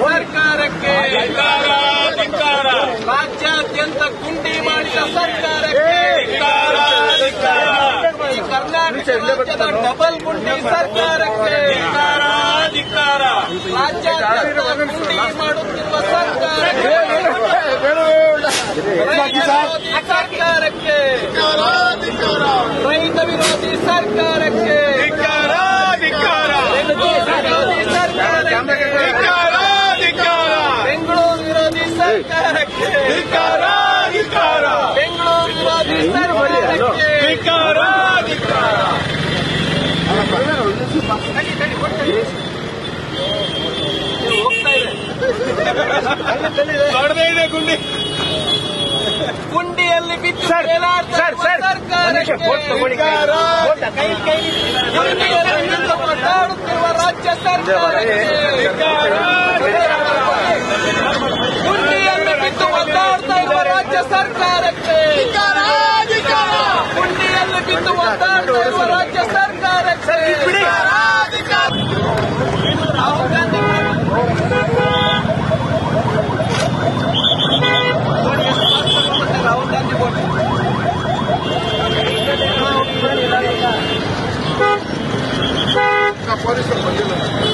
ಸರ್ಕಾರಕ್ಕೆ ರಾಜ್ಯಾದ್ಯಂತ ಗುಂಡಿ ಮಾಡಿದ ಸರ್ಕಾರಕ್ಕೆ ಈ ಕರ್ನಾಟಕ ರಾಜ್ಯದ ಡಬಲ್ ಗುಂಡಿ ಸರ್ಕಾರಕ್ಕೆ ರಾಜ್ಯಾದ್ಯಂತ ಗುಂಡಿ ಮಾಡುತ್ತಿರುವ ಸರ್ಕಾರಕ್ಕೆ ರೈತ ವಿರೋಧಿ ಸರ್ಕಾರಕ್ಕೆ ರೈತ ವಿರೋಧಿ ಸರ್ಕಾರಕ್ಕೆ ವಿರೋಧಿ ಸರ್ಕಾರಕ್ಕೆ ಬೆಂಗಳೂರು ವಿರೋಧಿ ಸರ್ಕಾರಕ್ಕೆ ಬೆಂಗಳೂರು ವಿರೋಧಿ ಸರ್ಕಾರಕ್ಕೆ ಹೋಗ್ತಾ ಇದೆ ಗುಂಡಿ. ಗುಂಡಿಯಲ್ಲಿ ಬಿದ್ದು ಸರ್, ರಾಜ್ಯ ಸರ್, ರಾಜ್ಯ ಸರ್ಕಾರಕ್ಕೆ ಗುಂಡಿಯಲ್ಲಿ ಬಿದ್ದುವಂತ ರಾಜ್ಯ ಸರ್ಕಾರಕ್ಕೆ ರಾಹುಲ್ ಗಾಂಧಿ ರಾಹುಲ್ ಗಾಂಧಿ ಪೊಲೀಸರು ಬಂದಿಲ್ಲ